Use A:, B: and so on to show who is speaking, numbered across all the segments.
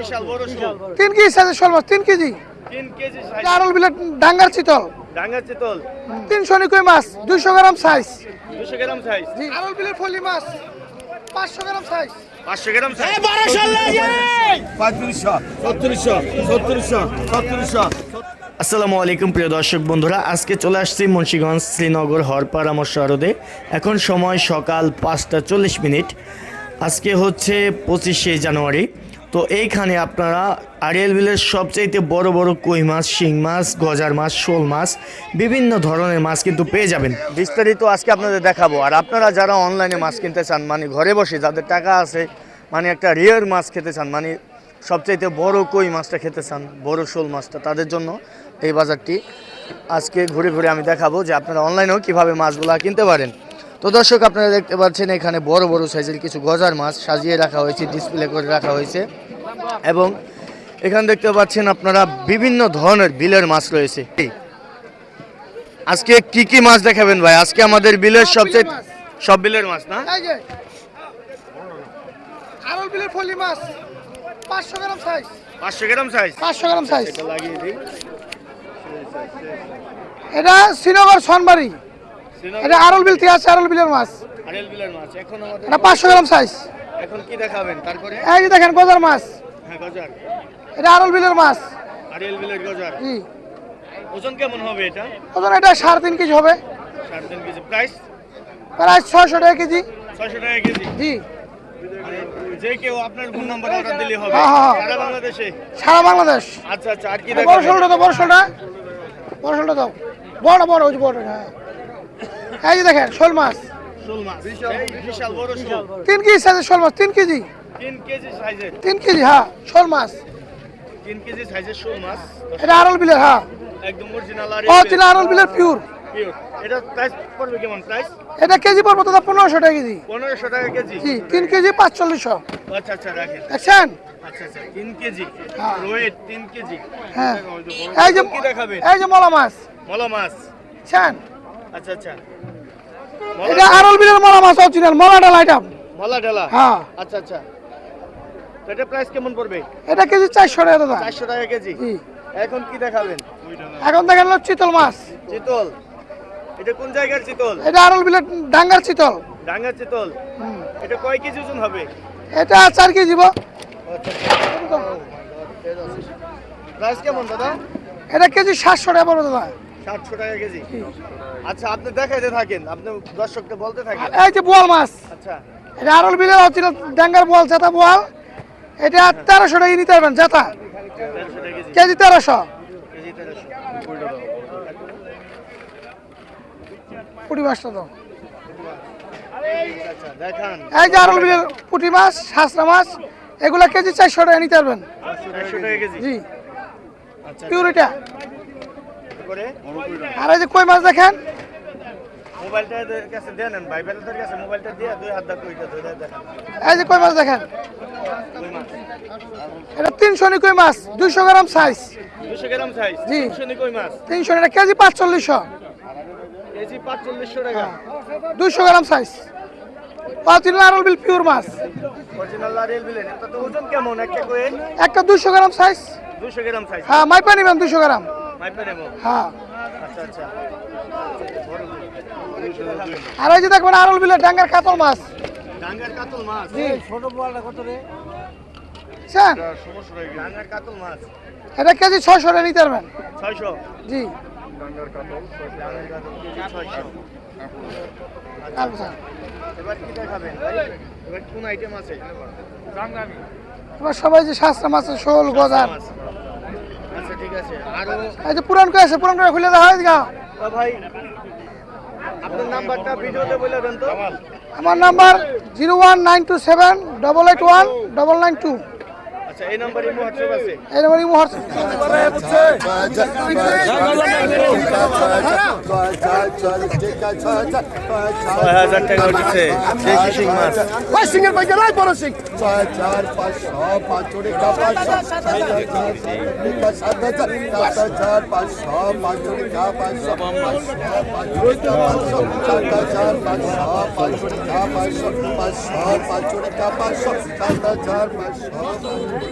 A: বিশাল বড় শোল।
B: তিন কেজি সাইজের শোল মাছ তিন কেজি?
A: তিন কেজি সাইজ।
B: আরল বিলেট ডাঙ্গার চিতল।
A: ডাঙ্গা চিতল।
B: তিনশো নিকুই মাছ দুইশো গ্রাম সাইজ।
A: দুশো গ্রাম সাইজ।
B: জি। আরল বিলেট ফলি মাছ পাঁচশো গ্রাম সাইজ।
A: পাঁচশো গ্রাম সাইজ।
C: পঁয়ত্রিশশো ছত্রিশশো
A: আসসালামু আলাইকুম প্রিয় দর্শক বন্ধুরা। আজকে চলে আসছি মুন্সীগঞ্জ শ্রীনগর হরপাড়া মশারদে এখন সময় সকাল পাঁচটা চল্লিশ মিনিট। আজকে হচ্ছে পঁচিশে জানুয়ারি। তো এইখানে আপনারা আরিয়াল বিলের সবচাইতে বড় বড় কই মাছ, শিং মাছ, গজার মাছ, শোল মাছ, বিভিন্ন ধরনের মাছ কিন্তু পেয়ে যাবেন। বিস্তারিত আজকে আপনাদের দেখাবো। আর আপনারা যারা অনলাইনে মাছ কিনতে চান মানে ঘরে বসে যাদের টাকা আছে মানে একটা রিয়ার মাছ খেতে চান মানে সবচাইতে বড় কই মাছটা খেতে চান, বড় শোল মাছটা, তাদের জন্য এই বাজারটি আজকে ঘুরে ঘুরে আমি দেখাবো যে আপনারা অনলাইনেও কীভাবে মাছগুলো কিনতে পারেন। তো দর্শক আপনারা দেখতে পাচ্ছেন এখানে বড় বড় সাইজের কিছু গজার মাছ সাজিয়ে রাখা হয়েছে ডিসপ্লে করে রাখা হয়েছে। এবং এখানে দেখতে পাচ্ছেন আপনারা বিভিন্ন ধরনের বিলের মাছ রয়েছে। আজকে কি কি মাছ দেখাবেন ভাই? আজকে আমাদের বিলের সবচেয়ে সব বিলের মাছ না?
B: আরল বিলেট ফলি মাছ। পাঁচশো গ্রাম সাইজ
A: পাঁচশো গ্রাম সাইজ
B: পাঁচশো গ্রাম সাইজ
A: এটা লাগিয়ে দিই।
B: এটা শ্রীনগর সনবাড়ি। এটা আরল বিল থেকে আছে আরল বিলের মাছ।
A: আরেল বিলের মাছ এখন আমাদের
B: এটা পাঁচশো গ্রাম সাইজ
A: এখন কি দেখাবেন? তারপরে?
B: এই যে দেখেন গজার মাছ।
A: হ্যাঁ গজার।
B: এটা আরল বিলের মাছ।
A: আরিয়াল বিলের গজার।
B: জি।
A: ওজন কেমন হবে এটা?
B: ওজন এটা সাড়ে তিন কেজি হবে।
A: সাড়ে তিন কেজি। প্রাইস?
B: প্রায় ছয়শো টাকা কেজি।
A: ছয়শো টাকা কেজি।
B: জি।
A: যে কেউ আপনার ফোন নাম্বার অর্ডার দিলে হবে।
B: হ্যাঁ, হ্যাঁ, হ্যাঁ।
A: সারা বাংলাদেশে?
B: সারা বাংলাদেশ।
A: আচ্ছা আচ্ছা আর কি
B: বড়
A: দেখাবেন?
B: শোলটা দাও বড় শোলটা। বড় শোলটা দাও। বড় বড় ওই যে বড় হ্যাঁ। এই যে দেখেন শোল মাছ। তিন কেজি সাইজের শোল মাছ তিন কেজি?
A: তিন কেজি
B: তিন কেজি হ্যাঁ শোল মাছ।
A: তিন কেজি সাইজের শোল মাছ।
B: এটা আরল বিলের হ্যাঁ।
A: একদম অরিজিনাল আর
B: আরল বিলের পিওর
A: এটা প্রাইস পড়বে কেমন? প্রাইস
B: এটা কেজি পড়ব দাদা পনেরোশো টাকা কেজি।
A: পনেরোশো টাকা কেজি।
B: জি তিন কেজি পাঁচচল্লিশশো।
A: আচ্ছা আচ্ছা রাখেন।
B: দেখছেন?
A: আচ্ছা আচ্ছা কেজি।
B: হ্যাঁ।
A: রোয়েট তিন কেজি।
B: হ্যাঁ। এই যে
A: দেখাবে
B: এই যে মলা মাছ।
A: মলা মাছ।
B: দেখছেন?
A: আচ্ছা আচ্ছা।
B: এটা আরল বিলের মলা মাছ অরিজিনাল মলাটা লাইটাম
A: মলা ডালা?
B: হ্যাঁ।
A: আচ্ছা আচ্ছা। এটা প্রাইস কেমন পড়বে?
B: এটা কেজি চারশো টাকা দাদা।
A: চারশো টাকা কেজি? এখন কি দেখাবেন?
B: এখন দেখেন চিতল মাছ।
A: চিতল। এটা কোন জায়গার চিতল?
B: এটা আরল বিলের ডাঙ্গার চিতল।
A: ডাঙ্গা চিতল। এটা কয় কেজি ওজন হবে?
B: এটা চার কেজি বো।
A: প্রাইস কেমন দাদা?
B: এটা কেজি সাতশো টাকা পড়বে দাদা।
A: সাতশো টাকা কেজি। আচ্ছা আপনি দেখাইতে থাকেন আপনি দর্শককে বলতে থাকেন।
B: এই যে বোয়াল মাছ
A: আচ্ছা।
B: এটা আরল বিলের অরিজিনাল ডাঙ্গার বোয়াল জাতা বোয়াল। এটা তেরোশো টাকা নিতে পারবেন জাতা।
A: কেজি
B: তেরোশো। পুটি মাছটা দাও।
A: আচ্ছা
B: এই যে আরল বিলের পুটি মাছ শাসরা মাছ এগুলা কেজি চারশো টাকা নিতে পারবেন।
A: দেড়শো টাকা কেজি।
B: জি।
A: আচ্ছা। করে
B: আর এই যে কই মাছ দেখেন? এই যে কই মাছ দেখেন? এটা তিনশো মাছ? দুইশো গ্রাম সাইজ
A: দুশো গ্রাম সাইজ
B: জি।
A: তিনশো নি কই মাছ?
B: তিনশো এটা কেজি পাঁচচল্লিশশো।
A: কেজি পাঁচচল্লিশশো টাকা।
B: দুইশো গ্রাম সাইজ অরিজিনাল আরল বিল পিওর মাছ
A: অরিজিনাল লারিয়াল বিলেন এটা তো ওজন কেমন? একটা কয়ে
B: একটা দুইশো গ্রাম সাইজ
A: দুশো গ্রাম সাইজ
B: হ্যাঁ মাইপা নিবেন দুইশো গ্রাম।
A: মাইপে নেব?
B: হ্যাঁ।
A: আচ্ছা আচ্ছা।
B: আর এই যে দেখবেন আরল বিলের ডাঙ্গার কাতল মাছ।
A: ডাঙ্গার কাতল মাছ?
B: জি।
A: ছোট বড়টা কত রে?
B: বুঝছেন?
A: ডাঙ্গার কাতল মাছ।
B: এটা কেজি ছয়শো টাকা নিতে পারবেন।
A: ছয়শো?
B: জি।
A: ডাঙ্গার কাতল কেজি ছয়শো।
B: আচ্ছা।
A: এবার কি দেখাবেন? এবার কোন আইটেম আছে?
B: এবার সবাই যে শাস্তা মাছ শোল গজার।
A: আচ্ছা ঠিক আছে। আরও
B: এই যে পুরান কই আছে পুরান করে খুলে দেওয়া হয় গা
A: ভাই আপনার নাম্বারটা ভিডিওতে বলে দেন তো।
B: আমার number zero one nine two seven double eight one double nine two.
A: আচ্ছা এই নাম্বারে হোয়াটসঅ্যাপ আছে
B: এই নাম্বার ইমো হোয়াটসঅ্যাপ
A: টাকা
C: পাঁচশো পাঁচশো সাত হাজার সাত হাজার পাঁচশো পাঁচ চুরি কা পাঁচশো পাঁচশো পাঁচ পাঁচশো সাত হাজার পাঁচশো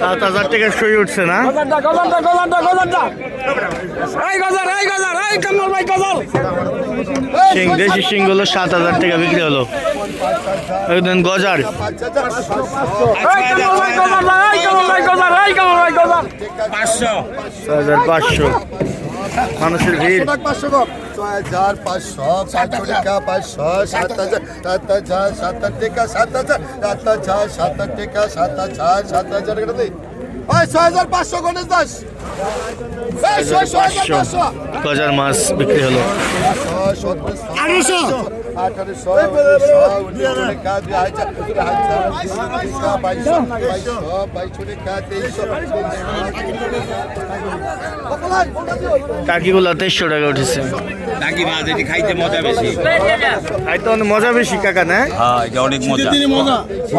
C: সাত হাজার
D: থেকে সই উঠছে না
B: গজারটা গজারটা গজারটা এই
D: শিং দেশি শিংগুলো সাত হাজার টাকা বিক্রি হলো একদিন গজার হাজার পাঁচশো মানুষের ভিড়
E: ছয় হাজার পাঁচশো পাঁচশো টাকা পাঁচশো সাত হাজার সাত হাজার সাত হাজার টাকা সাত হাজার সাত হাজার সাত হাজার টাকা সাত হাজার সাত হাজার
D: গজার মাছ বিক্রি হলো।
E: আড়াইশো। আঠারোশো উনিশশো উনিশশো হাজার হাজার বাইশশো বাইশশো বাইশশো টাকা তেইশশো
D: তেইশশো টাকা উঠেছে।
F: নাকি মাছ এটি খাইতে মজা বেশি।
D: খাইতে অনেক মজা বেশি কাকা না?
F: হ্যাঁ এটা অনেক মজা।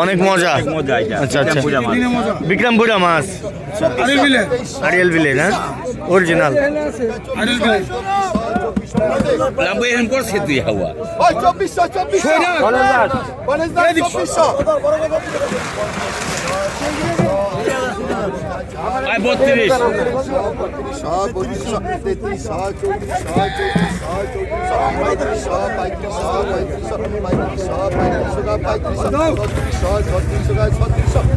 D: অনেক মজা?
F: মজা
D: আচ্ছা আচ্ছা। বিক্রমপুরা মাছ। আরিয়াল বিলে। না? অরিজিনাল
F: লাম্বাই হ্যান করছে তুই হাওয়া
E: চব্বিশশো চব্বিশশো
F: বত্রিশ
E: ছত্রিশ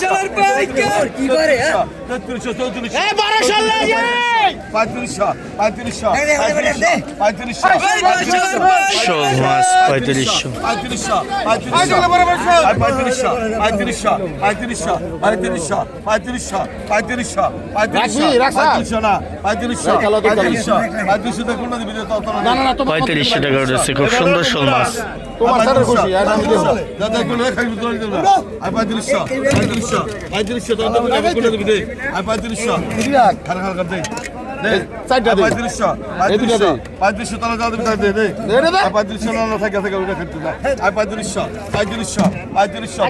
E: শালার ভাই কি করে পঁয়ত্রিশশো টাকা
D: রয়েছে খুব সুন্দর শোল মাছ
E: তোমার সাথে খুশি আর আমি দেব দাদা একটু লেখ আমি তোর দেব। আই 3500 3500 3500 দাদা আমি কোন দেব। দে আই 3500 খান খান কর দে চারটা দে পঁয়ত্রিশশো পঁয়ত্রিশশো পঁয়ত্রিশশো তারা যাও দিবি দে দে পঁয়ত্রিশশো না থাকে থাকে ওটা খেতে যায় আই পঁয়ত্রিশশো পঁয়ত্রিশশো পঁয়ত্রিশশো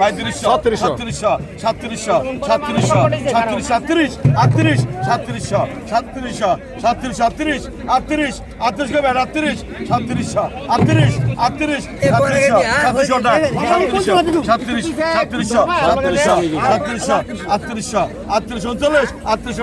E: পঁয়ত্রিশশো সাতত্রিশশো সাতত্রিশশো সাতত্রিশশো সাতত্রিশ সাতত্রিশ আটত্রিশ সাতত্রিশশো সাতত্রিশশো সাতত্রিশ আটত্রিশ আটত্রিশ আটত্রিশ কবে আটত্রিশ সাতত্রিশশো আটত্রিশ আটত্রিশ সাতত্রিশশো সাতত্রিশশো সাতত্রিশ সাতত্রিশশো সাতত্রিশশো সাতত্রিশশো আটত্রিশশো আটত্রিশ উনচল্লিশ আটত্রিশশো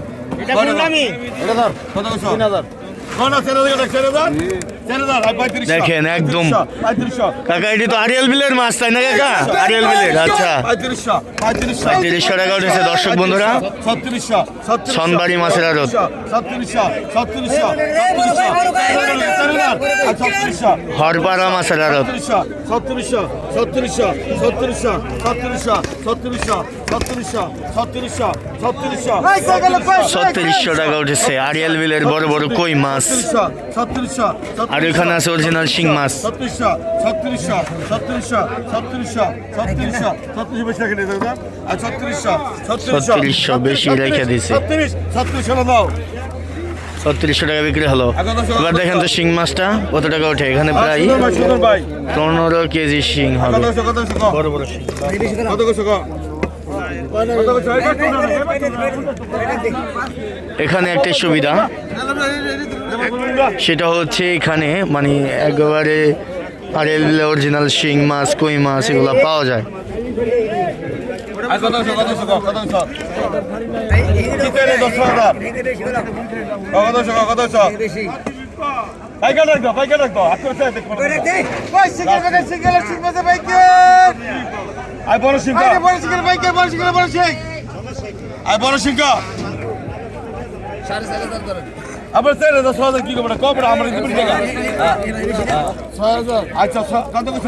D: এটা কোন দামি এটা ধর। কত কইছো? 3000 কোন আছে রে এটা 3000 দেখেন, একদম। কাকা এটি তো আরিয়াল বিলের মাছ তাই না কাকা আরিয়াল বিলের আচ্ছা পঁয়ত্রিশশো টাকা উঠেছে দর্শক বন্ধুরা সনবাড়ি মাছের আড়ত। হরপাড়া মাছের
E: ছত্রিশশো ছত্রিশশো ছত্রিশশো ছত্রিশশো
D: টাকা উঠেছে আরিয়াল বিলের বড় বড় কই মাছ আর ওখানে আছে অরিজিনাল শিং মাছ
E: ছত্রিশশো ছত্রিশশো ছত্রিশশো ছত্রিশশো ছত্রিশশো ছত্রিশ বেশি রেখে হবে আর ছত্রিশশো
D: ছত্রিশশো বেশি রেখে দিছে।
E: ছত্রিশ ছত্রিশশো দাও
D: ছত্রিশশো টাকা বিক্রি হলো এবার দেখেন তো শিং মাছটা কত টাকা ওঠে এখানে প্রায় পনেরো কেজি শিং হবে
E: বড় বড় কত
D: এখানে একটা সুবিধা সেটা হচ্ছে এখানে মানে একেবারে বিলের অরিজিনাল শিং মাছ কই মাছ এগুলো পাওয়া যায়
E: আর কত হচ্ছে কিতে বড় সিংহ। আই বড় সিংহ ভাই কে বড় সিংহ বড় সিংহ। আই বড় সিংকা আই বড় আবার তেরে দশ হাজার কি করব কবে আমার দিবি টাকা আচ্ছা ছ- কত কত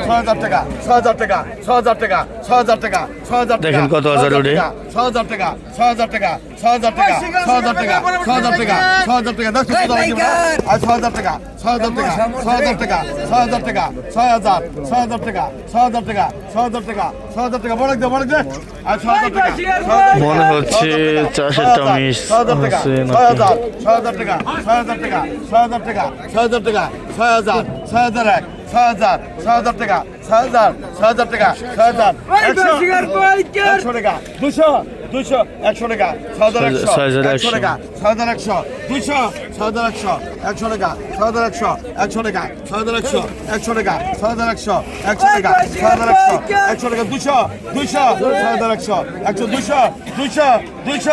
E: ছয় হাজার টাকা ছয় হাজার টাকা ছয় হাজার টাকা ছয় হাজার টাকা ছয় হাজার টাকা
G: দেখেন কত হাজার ওঠে।
E: ছয় হাজার টাকা ছয় হাজার টাকা ছয় হাজার টাকা ছয় হাজার টাকা ছয় হাজার টাকা ছয় হাজার টাকা দেখো? আর ছয় হাজার টাকা ছয় হাজার টাকা ছয় হাজার টাকা ছয় হাজার টাকা ছয় হাজার ছয় হাজার টাকা ছয় হাজার টাকা ছয় হাজার টাকা ছয় হাজার টাকা বড় দে বড় দে আর ছয় হাজার টাকা
G: মনে হচ্ছে
E: ছয় হাজার টাকা,
G: চাষেরটা
E: ছয় হাজার,
G: মিস
E: ছয় হাজার টাকা? ছয় হাজার ছয় হাজার টাকা ছয় হাজার টাকা ছয় হাজার টাকা ছয় হাজার টাকা ছয় হাজার ছয় হাজার এক ছয় হাজার ছয় হাজার টাকা ছয় হাজার ছয় হাজার টাকা ছয় হাজার একশো টাকা দুশো দুশো একশো টাকা ছয় হাজার একশো
G: ছয় হাজার
E: একশো
G: একশো।
E: টাকা ছয় হাজার একশো দুশো ছয় হাজার একশো একশো টাকা ছয় হাজার একশো একশো টাকা ছয় হাজার একশো একশো টাকা ছয় হাজার একশো একশো টাকা ছয় হাজার একশো একশো টাকা দুশো দুশো ছয় হাজার একশো একশো দুশো দুশো দুশো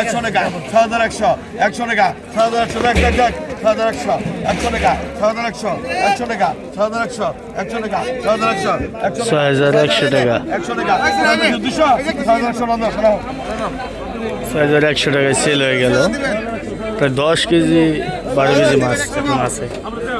E: একশো টাকা ছয় হাজার একশো একশো টাকা ছয় হাজার একশো এক এক এক ছয় হাজার একশো একশো টাকা ছ হাজার একশো একশো টাকা ছ হাজার একশো একশো টাকা ছ হাজার একশো একশো
G: ছয় হাজার একশো টাকা।
E: একশো টাকা দুশো ছ হাজার একশো সরাও
G: ছয় হাজার একশো টাকায় সেল হয়ে গেল। প্রায় দশ কেজি বারো কেজি মাছ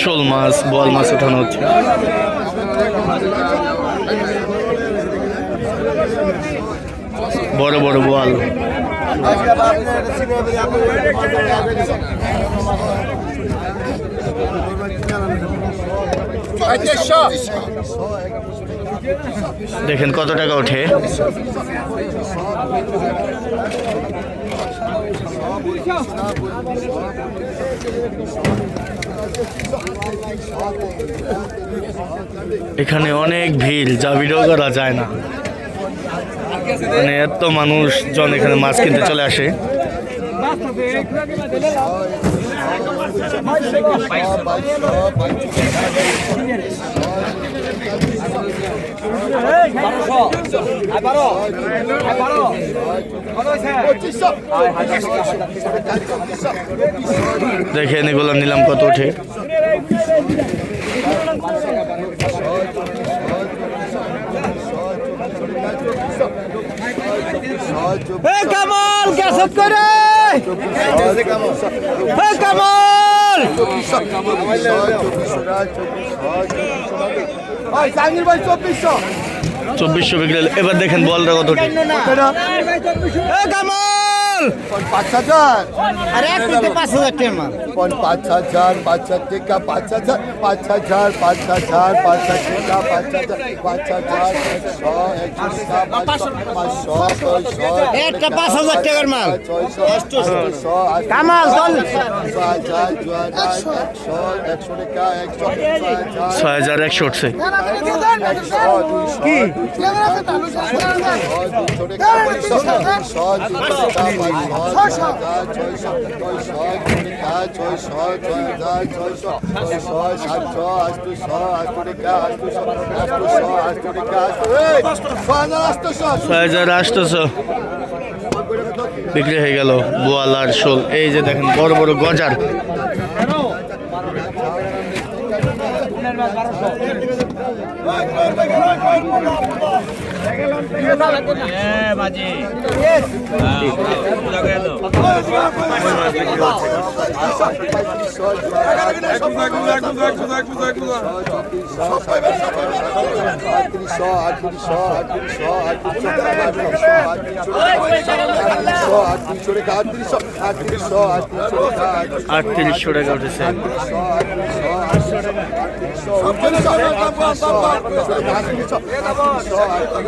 G: শোল মাছ বোয়াল মাছ ওঠানো হচ্ছে। বড় বড় বোয়াল। দেখেন কত টাকা ওঠে। এখানে অনেক ভিড় যা ভিডিও করা যায় না। মানে এত মানুষজন এখানে মাছ কিনতে চলে আসে। দেখেন এগুলো নিলাম কত উঠে
B: কামাল ক্যাসেট করে। কামাল। চব্বিশশো।
G: বিকেল বিক্রি এবার দেখেন বলটা কত উঠে
B: কামাল
C: পাঁচ হাজার
B: আরে এক মিনিটে পাঁচ হাজার টাকা মাল
C: পন পাঁচ হাজার পাঁচ হাজার টাকা পাঁচ হাজার পাঁচ হাজার পাঁচ হাজার পাঁচ হাজার টাকা পাঁচ হাজার পাঁচ হাজার একশো একশো পাঁচশো ছয়শো
B: একটা পাঁচ হাজার টাকার মাল
C: ছয়শো
B: কামাল, চল।
G: ছয় হাজার একশো উঠছে
C: কি
G: বিক্রি হয়ে গেল বোয়াল আর শোল। এই যে দেখেন বড় বড় গজার।
D: আটত্রিশশো
C: টাকা উঠেছে। আটত্রিশশো টাকা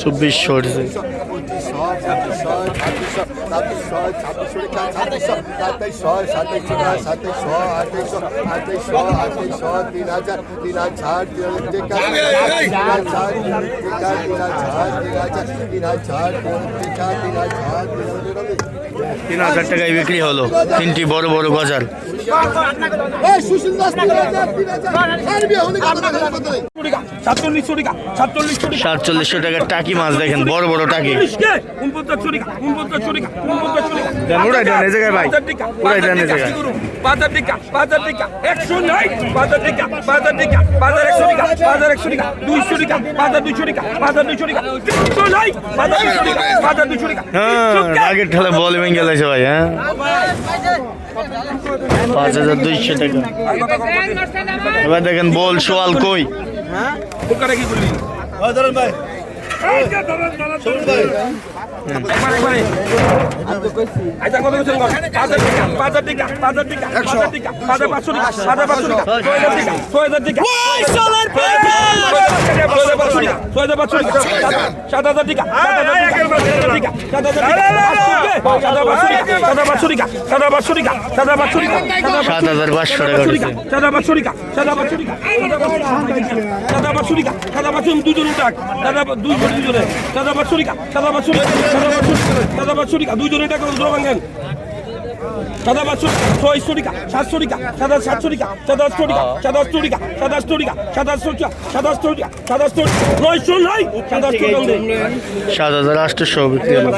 C: চব্বিশশো
D: তিন হাজার তিন হাজার তিন হাজার
C: টাকায় বিক্রি হলো তিনটি বড় বড় গজাল
H: সাতচল্লিশশো টাকা সাতচল্লিশশো টাকা
C: সাতচল্লিশশো টাকার টাকি মাছ দেখেন বড় বড় টাকি উড়াই ভাই। জায়গায়।
H: একশো বাজার বাজার
C: হ্যাঁ আগের ঠেলা বল ভেঙে হ্যাঁ পাঁচ হাজার দুইশো টাকা। এবার দেখেন বল সোয়াল কই?
H: বোকাটা টিকা দুজন দুজন দুজনে দাদা বাসুরিকা দাদা দাদা পাঁচশো টাকা দুইজনের টাকা দুটো ভাঙেন। সাদা পাঁচশো ছয়শো টাকা সাতশো টাকা সাদা সাতশো টাকা সাদা আটশো টাকা সাদা আটশো টাকা সাদা আটশো টাকা সাদা আটশো টাকা সাদা আটশো টাকা সাদা আটশো নয়শো নয় সাদা আটশো
C: সাত হাজার আটশো বিক্রি হলো।